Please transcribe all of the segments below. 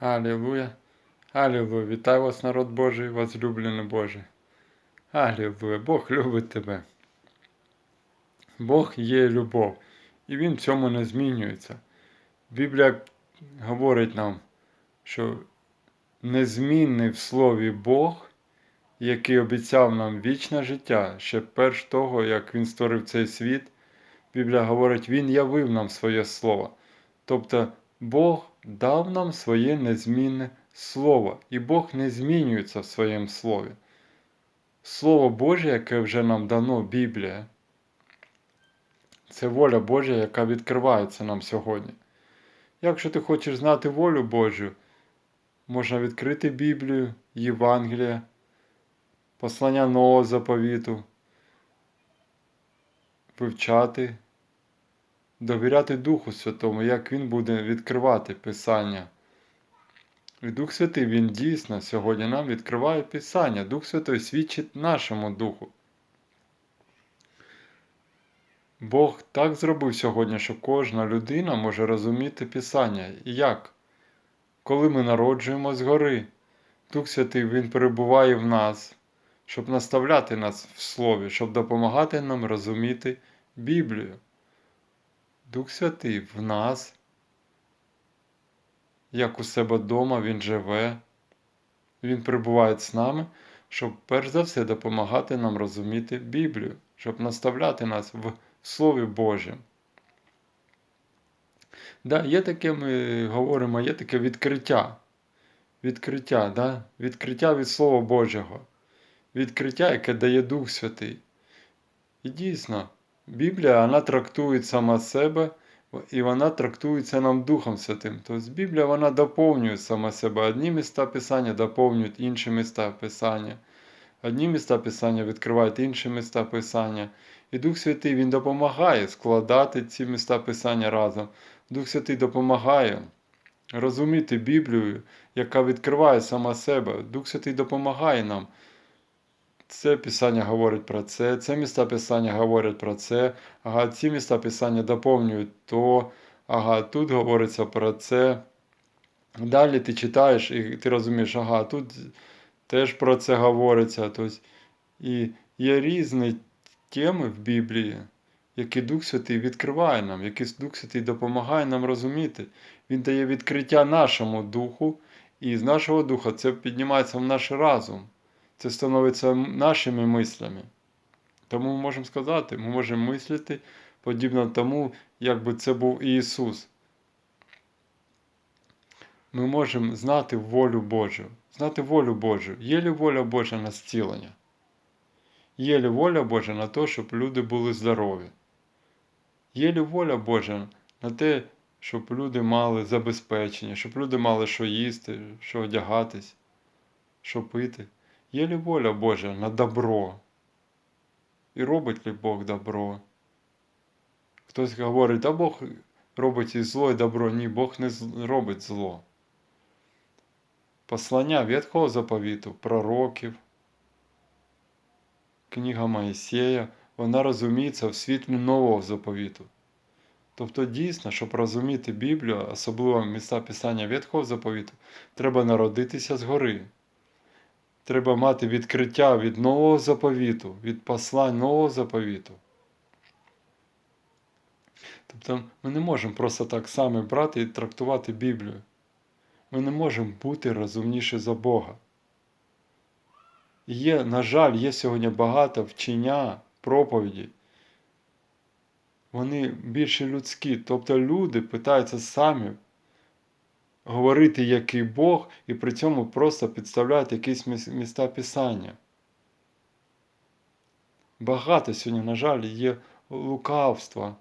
Аллилуйя. Аллилуйя. Вітаю вас, народ Божий, возлюблений Божий. Аллилуйя. Бог любить тебе. Бог є любов, і Він в цьому не змінюється. Біблія говорить нам, що незмінний в слові Бог, який обіцяв нам вічне життя ще перш того, як Він створив цей світ. Біблія говорить, Він явив нам своє слово. Тобто Бог дав нам своє незмінне слово, і Бог не змінюється в своєму слові. Слово Боже, яке вже нам дано Біблія, це воля Божа, яка відкривається нам сьогодні. Якщо ти хочеш знати волю Божу, можна відкрити Біблію, Євангелія, послання Нового заповіту, вивчати, довіряти Духу Святому, як Він буде відкривати Писання. І Дух Святий, Він дійсно сьогодні нам відкриває Писання. Дух Святий свідчить нашому Духу. Бог так зробив сьогодні, що кожна людина може розуміти Писання. І як? Коли ми народжуємо згори, Дух Святий Він перебуває в нас, щоб наставляти нас в Слові, щоб допомагати нам розуміти Біблію. Дух Святий в нас, як у себе вдома, Він живе, Він перебуває з нами, щоб перш за все допомагати нам розуміти Біблію, щоб наставляти нас в Слові Божому. Да, Є таке, ми говоримо, є таке відкриття. Відкриття, да? відкриття від Слова Божого, відкриття, яке дає Дух Святий. І дійсно, Біблія вона трактує сама себе, і вона трактується нам Духом Святим. Тобто Біблія вона доповнює сама себе. Одні міста Писання доповнюють інші міста Писання. Одні міста Писання відкривають інші міста Писання. І Дух Святий Він допомагає складати ці міста Писання разом. Дух Святий допомагає розуміти Біблію, яка відкриває сама себе. Дух Святий допомагає нам. Це Писання говорить про це, це міста Писання говорять про це, ага, ці міста Писання доповнюють то, ага, тут говориться про це. Далі ти читаєш і ти розумієш, ага, тут теж про це говориться. Тобто, І є різні теми в Біблії, які Дух Святий відкриває нам, які Дух Святий допомагає нам розуміти. Він дає відкриття нашому духу, і з нашого духа це піднімається в наш разум. Це становиться нашими мислями. Тому ми можемо сказати, ми можемо мислити подібно тому, як би це був Ісус. Ми можемо знати волю Божу. Знати волю Божу. Є ли воля Божа на зцілення? Є ли воля Божа на те, щоб люди були здорові? Є ли воля Божа на те, щоб люди мали забезпечення, щоб люди мали що їсти, що одягатись, що пити? Є ли воля Божа на добро? І робить ли Бог добро? Хтось говорить, а Бог робить і зло, і добро. Ні, Бог не робить зло. Послання Ветхого заповіту, пророків, книга Моїсея, вона розуміється в світлі нового заповіту. Тобто, дійсно, щоб розуміти Біблію, особливо місця Писання Ветхого заповіту, треба народитися згори. Треба мати відкриття від нового заповіту, від послань нового заповіту. Тобто ми не можемо просто так само брати і трактувати Біблію. Ми не можемо бути розумніші за Бога. Є, на жаль, є сьогодні багато вчення, проповіді. Вони більше людські. Тобто люди питаються самі говорити, який Бог, і при цьому просто підставляють якісь міста Писання. Багато сьогодні, на жаль, є лукавства,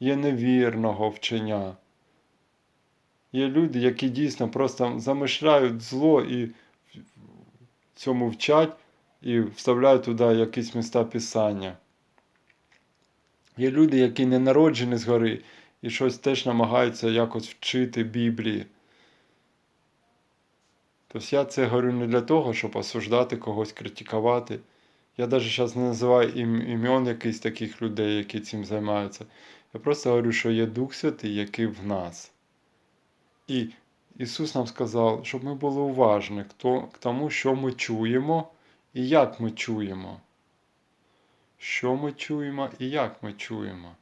є невірного вчення. Є люди, які дійсно просто замишляють зло і цьому вчать і вставляють туди якісь міста Писання. Є люди, які не народжені згори і щось теж намагаються якось вчити Біблії. Тобто я це говорю не для того, щоб осуждати когось, критикувати. Я навіть зараз не називаю імен якихось таких людей, які цим займаються. Я просто говорю, що є Дух Святий, який в нас. І Ісус нам сказав, щоб ми були уважні к тому, що ми чуємо і як ми чуємо. Що ми чуємо і як ми чуємо.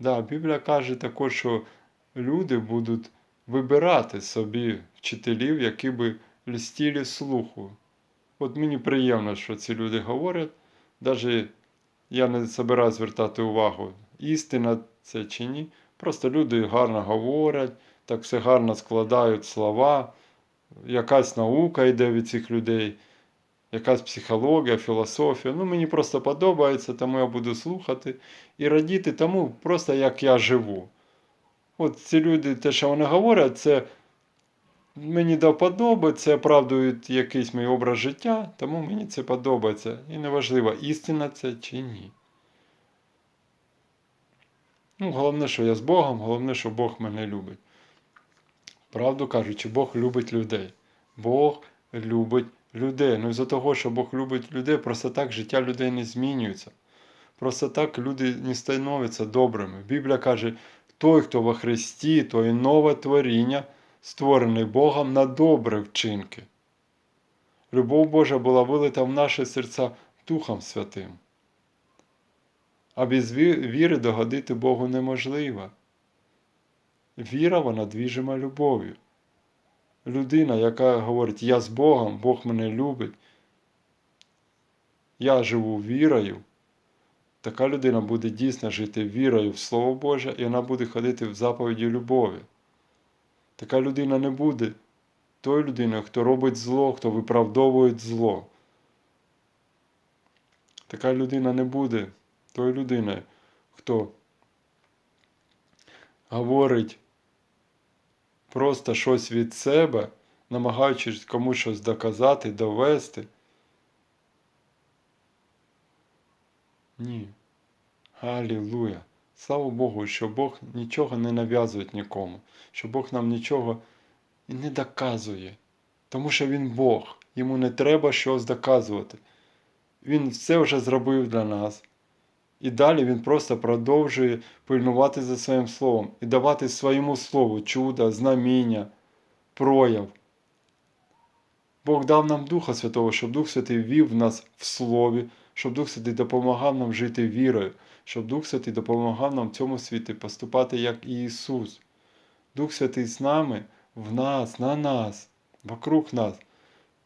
Да, Біблія каже також, що люди будуть вибирати собі вчителів, які би листіли слуху. От мені приємно, що ці люди говорять. Навіть я не збираю звертати увагу, істина це чи ні. Просто люди гарно говорять, так все гарно складають слова, якась наука йде від цих людей, якась психологія, філософія. Ну, мені просто подобається, тому я буду слухати і радіти тому, просто як я живу. От ці люди, те, що вони говорять, це мені до вподоби, це оправдують якийсь мій образ життя, тому мені це подобається. І неважливо, істина це чи ні. Ну, головне, що я з Богом, головне, що Бог мене любить. Правду кажучи, Бог любить людей. Бог любить людей. Ну, із-за того, що Бог любить людей, просто так життя людей не змінюється. Просто так люди не становляться добрими. Біблія каже, той, хто во Христі, той нове творіння, створений Богом на добре вчинки. Любов Божа була вилита в наші серця Духом Святим. А без віри догодити Богу неможливо. Віра вона двіжима любов'ю. Людина, яка говорить, я з Богом, Бог мене любить, я живу вірою, така людина буде дійсно жити вірою в Слово Боже, і вона буде ходити в заповіді любові. Така людина не буде тою людиною, хто робить зло, хто виправдовує зло. Така людина не буде тою людиною, хто говорить просто щось від себе, намагаючись комусь щось доказати, довести. Ні. Алілуя. Слава Богу, що Бог нічого не нав'язує нікому, що Бог нам нічого не доказує. Тому що Він Бог, йому не треба щось доказувати. Він все вже зробив для нас. І далі він просто продовжує пильнувати за своїм словом і давати своєму слову чуда, знаміння, прояв. Бог дав нам Духа Святого, щоб Дух Святий вів нас в Слові, щоб Дух Святий допомагав нам жити вірою, щоб Дух Святий допомагав нам в цьому світі поступати як Ісус. Дух Святий з нами, в нас, на нас, вокруг нас,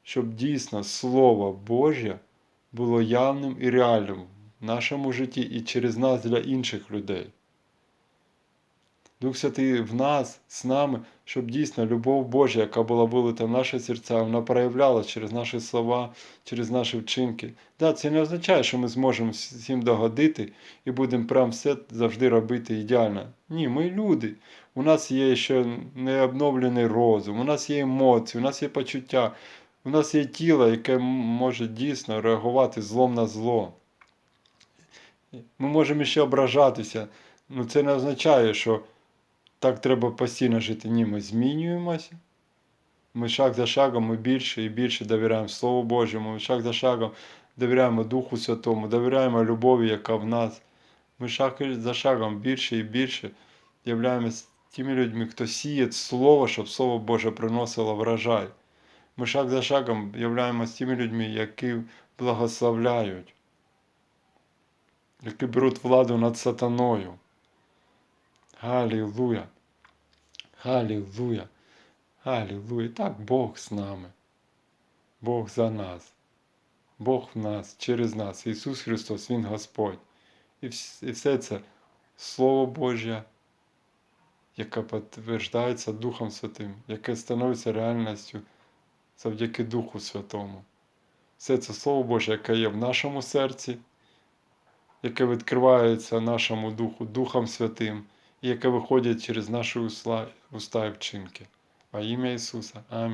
щоб дійсно Слово Боже було явним і реальним в нашому житті і через нас для інших людей. Дух Святий в нас, з нами, щоб дійсно любов Божа, яка була вилита в наші серця, вона проявлялася через наші слова, через наші вчинки. Да, Це не означає, що ми зможемо всім догодити і будемо прям все завжди робити ідеально. Ні, ми люди. У нас є ще необновлений розум, у нас є емоції, у нас є почуття, у нас є тіло, яке може дійсно реагувати злом на зло. Ми можемо ще ображатися. Ну це не означає, що так треба постійно жити. Ні, ми змінюємося. Ми шаг за шагом ми більше і більше довіряємо Слову Божому, ми шаг за шагом довіряємо Духу Святому, довіряємо любові, яка в нас. Ми шаг за шагом більше і більше являємося тими людьми, хто сіє Слово, щоб Слово Боже приносило врожай. Ми шаг за шагом являємося тими людьми, які благословляють, які беруть владу над сатаною. Галілуя! Галілуя! Галілуя! Так Бог з нами. Бог за нас. Бог в нас, через нас. Ісус Христос, Він Господь. І все це Слово Боже, яке підтверджується Духом Святим, яке становиться реальністю завдяки Духу Святому. Все це Слово Боже, яке є в нашому серці, яке відкривається нашому Духу, Духом Святим яке виходять через наші уста і вчинки. Во ім'я Ісуса. Амінь.